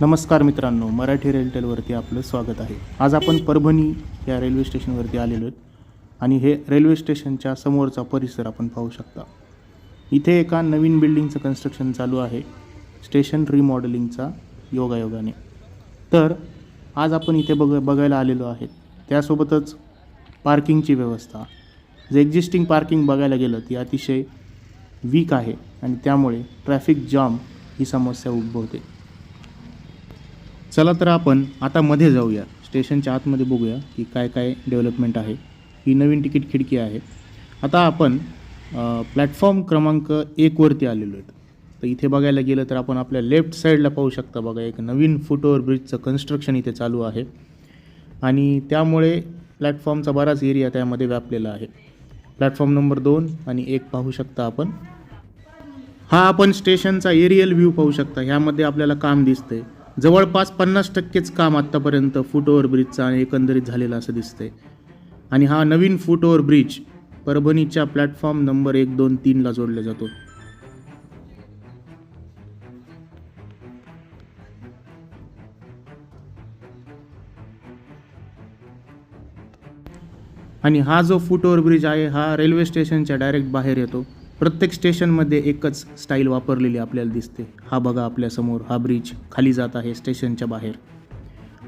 नमस्कार मित्रांनो मराठी रेलटेलवरती आपलं स्वागत आहे. आज आपण परभणी या रेल्वे स्टेशनवरती आलेलो आहेत आणि हे रेल्वे स्टेशनच्या समोरचा परिसर आपण पाहू शकता. इथे एका नवीन बिल्डिंगचं कन्स्ट्रक्शन चालू आहे स्टेशन रिमॉडेलिंगचा योगायोगाने. तर आज आपण इथे बघ बघायला आलेलो आहेत. त्यासोबतच पार्किंगची व्यवस्था. जे एक्झिस्टिंग पार्किंग बघायला गेलं ती अतिशय वीक आहे आणि त्यामुळे ट्रॅफिक जाम ही समस्या उद्भवते. चला तर आपण आता मध्ये जाऊया. स्टेशनच्या आतमध्ये बघूया की काय काय डेव्हलपमेंट आहे. ही नवीन तिकीट खिडकी आहे. आता आपण प्लॅटफॉर्म क्रमांक एकवरती आलेलो आहेत. तर इथे बघायला गेलं तर आपण आपल्या लेफ्ट साईडला पाहू शकता बघा एक नवीन फुट ब्रिजचं कन्स्ट्रक्शन इथे चालू आहे. आणि त्यामुळे प्लॅटफॉर्मचा बराच एरिया त्यामध्ये व्यापलेला आहे. प्लॅटफॉर्म नंबर दोन आणि एक पाहू शकता आपण. हा आपण स्टेशनचा एरियल व्ह्यू पाहू शकता. ह्यामध्ये आपल्याला काम दिसतंय. जवळपास पन्नास टक्केच काम आत्तापर्यंत फुट ओव्हर ब्रिजचं आणि एकंदरीत झालेलं असं दिसतंय. आणि हा नवीन फुट ओव्हर ब्रिज परभणीच्या प्लॅटफॉर्म नंबर एक दोन तीनला जोडला जातो. आणि हा जो फुट ओव्हर ब्रिज आहे हा रेल्वे स्टेशनच्या डायरेक्ट बाहेर येतो. प्रत्येक स्टेशनमध्ये एकच स्टाईल वापरलेली आपल्याला दिसते. हा बघा आपल्यासमोर हा ब्रिज खाली जात आहे स्टेशनच्या बाहेर.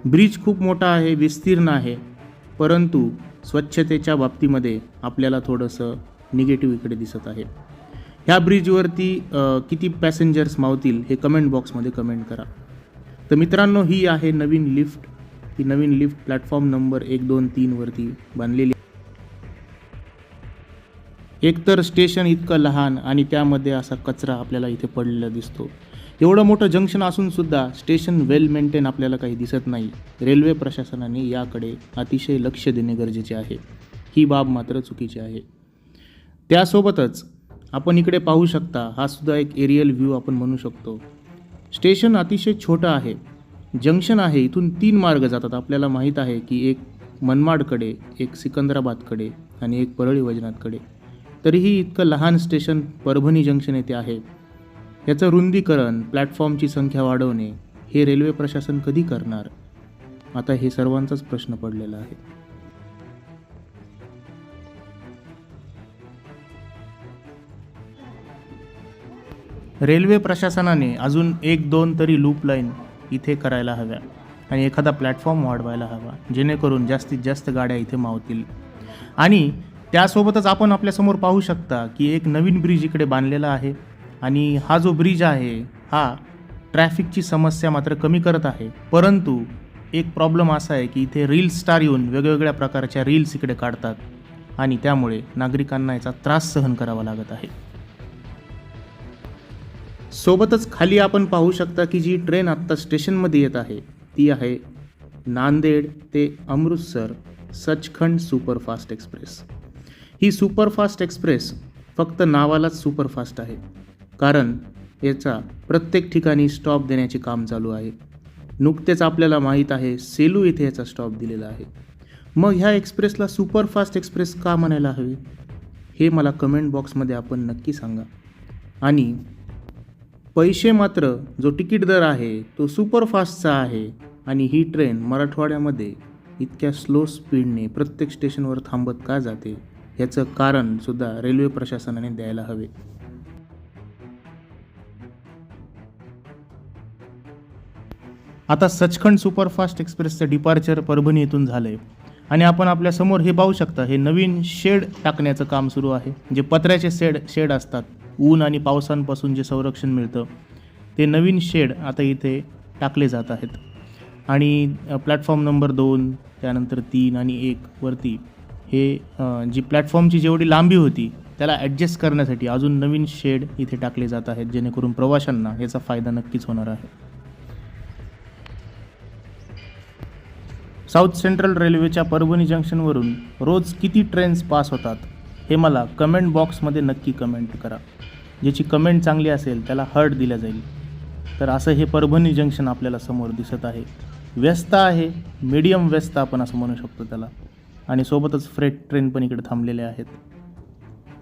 ब्रिज खूप मोठा आहे विस्तीर्ण आहे परंतु स्वच्छतेच्या बाबतीमध्ये आपल्याला थोडंसं निगेटिव्ह इकडे दिसत आहे. ह्या ब्रिजवरती किती पॅसेंजर्स मावतील हे कमेंट बॉक्समध्ये कमेंट करा. तर मित्रांनो ही आहे नवीन लिफ्ट. ही नवीन लिफ्ट प्लॅटफॉर्म नंबर एक दोन तीनवरती बांधलेली एकतर स्टेशन इतकं लहान आणि त्यामध्ये असा कचरा आपल्याला इथे पडलेला दिसतो. एवढं मोठं जंक्शन असूनसुद्धा स्टेशन वेल मेंटेन आपल्याला काही दिसत नाही. रेल्वे प्रशासनाने याकडे अतिशय लक्ष देणे गरजेचे आहे. ही बाब मात्र चुकीची आहे. त्यासोबतच आपण इकडे पाहू शकता हा सुद्धा एक एरियल व्ह्यू आपण म्हणू शकतो. स्टेशन अतिशय छोटं आहे. जंक्शन आहे इथून तीन मार्ग जातात. आपल्याला माहीत आहे की एक मनमाडकडे एक सिकंदराबादकडे आणि एक परळी वैजनाथकडे. तरीही इतकं लहान स्टेशन परभणी जंक्शन येथे आहे. याचं रुंदीकरण प्लॅटफॉर्मची संख्या वाढवणे हे रेल्वे प्रशासन कधी करणार? आता हे सर्वांचाच प्रश्न पडलेला आहे. रेल्वे प्रशासनाने अजून एक दोन तरी लूप लाईन इथे करायला हव्या आणि एखादा प्लॅटफॉर्म वाढवायला हवा जेणेकरून जास्तीत जास्त गाड्या इथे मावतील. आणि त्यासोबतच आपण आपल्यासमोर पाहू शकता की एक नवीन ब्रिज इकडे बांधलेला आहे आणि हा जो ब्रिज आहे हा ट्रॅफिकची समस्या मात्र कमी करत आहे. परंतु एक प्रॉब्लेम असा आहे की इथे रील स्टार येऊन वेगवेगळ्या प्रकारच्या रील्स इकडे काढतात आणि त्यामुळे नागरिकांना याचा त्रास सहन करावा लागत आहे. सोबतच खाली आपण पाहू शकता की जी ट्रेन आत्ता स्टेशनमध्ये येत आहे ती आहे नांदेड ते अमृतसर सचखंड सुपरफास्ट एक्सप्रेस. ही सुपरफास्ट एक्सप्रेस फक्त नावालाच सुपरफास्ट आहे. कारण याचा प्रत्येक ठिकाणी स्टॉप देण्याचे काम चालू आहे. नुकतेच आपल्याला माहीत आहे सेलू येथे याचा स्टॉप दिलेला आहे. मग ह्या एक्सप्रेसला सुपरफास्ट एक्सप्रेस का म्हणायला हवी? हे मला कमेंट बॉक्समध्ये आपण नक्की सांगा. आणि पैसे मात्र जो तिकीट दर आहे तो सुपरफास्टचा आहे आणि ही ट्रेन मराठवाड्यामध्ये इतक्या स्लो स्पीडने प्रत्येक स्टेशनवर थांबत का जाते? याचं कारण सुद्धा रेल्वे प्रशासनाने द्यायला हवे. आता सचखंड सुपरफास्ट एक्सप्रेसचं डिपार्चर परभणी येथून झालं आहे आणि आपण आपल्यासमोर हे पाहू शकता हे नवीन शेड टाकण्याचं काम सुरू आहे. जे पत्र्याचे शेड शेड असतात. ऊन आणि पावसांपासून जे संरक्षण मिळतं ते नवीन शेड आता इथे टाकले जात आहेत. आणि प्लॅटफॉर्म नंबर दोन त्यानंतर तीन आणि एक वरती हे जी प्लॅटफॉर्मची जेवढी लांबी होती त्याला ॲडजस्ट करण्यासाठी अजून नवीन शेड इथे टाकले जात आहेत जेणेकरून प्रवाशांना याचा फायदा नक्कीच होणार आहे. साऊथ सेंट्रल रेल्वेच्या परभणी जंक्शनवरून रोज किती ट्रेन्स पास होतात हे मला कमेंट बॉक्समध्ये नक्की कमेंट करा. ज्याची कमेंट चांगली असेल त्याला हर्ट दिल्या जाईल. तर असं हे परभणी जंक्शन आपल्याला समोर दिसत आहे. व्यस्त आहे मीडियम व्यस्त आपण असं म्हणू शकतो त्याला. आणि सोबतच फ्रेट ट्रेन पण इकडे थांबलेल्या आहेत.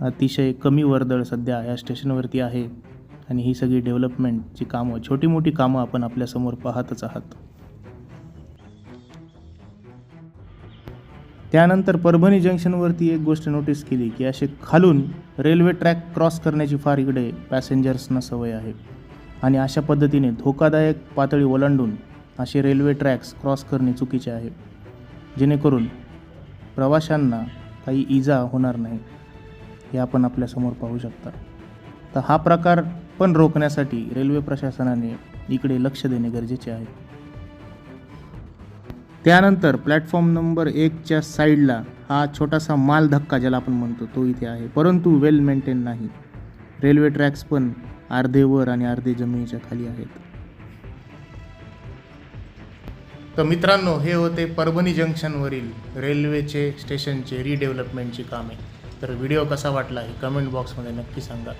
अतिशय कमी वर्दळ सध्या या स्टेशनवरती आहे आणि ही सगळी डेव्हलपमेंटची कामं छोटी मोठी कामं आपण आपल्यासमोर पाहतच आहात. त्यानंतर परभणी जंक्शनवरती एक गोष्ट नोटीस केली की असे खालून रेल्वे ट्रॅक क्रॉस करण्याची फार इकडे पॅसेंजर्सना सवय आहे. आणि अशा पद्धतीने धोकादायक पातळी ओलांडून असे रेल्वे ट्रॅक्स क्रॉस करणे चुकीचे आहे. जेणेकरून प्रवाशांना काही इजा होणार नाही हे आपण आपल्यासमोर पाहू शकता. तर हा प्रकार पण रोखण्यासाठी रेल्वे प्रशासनाने इकडे लक्ष देणे गरजेचे आहे. त्यानंतर प्लॅटफॉर्म नंबर एकच्या साईडला हा छोटासा माल धक्का ज्याला आपण म्हणतो तो इथे आहे. परंतु वेल मेंटेन नाही. रेल्वे ट्रॅक्स पण अर्धे वर आणि अर्धे जमिनीच्या खाली आहेत. तर मित्रांनो हे होते परभणी जंक्शनवरील रेल्वेचे स्टेशनचे रिडेव्हलपमेंटची कामे. तर व्हिडिओ कसा वाटला हे कमेंट बॉक्समध्ये नक्की सांगा.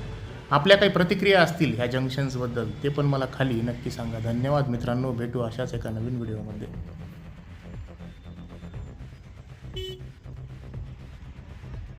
आपल्या काही प्रतिक्रिया असतील ह्या जंक्शन्सबद्दल ते पण मला खाली नक्की सांगा. धन्यवाद मित्रांनो. भेटू अशाच एका नवीन व्हिडिओमध्ये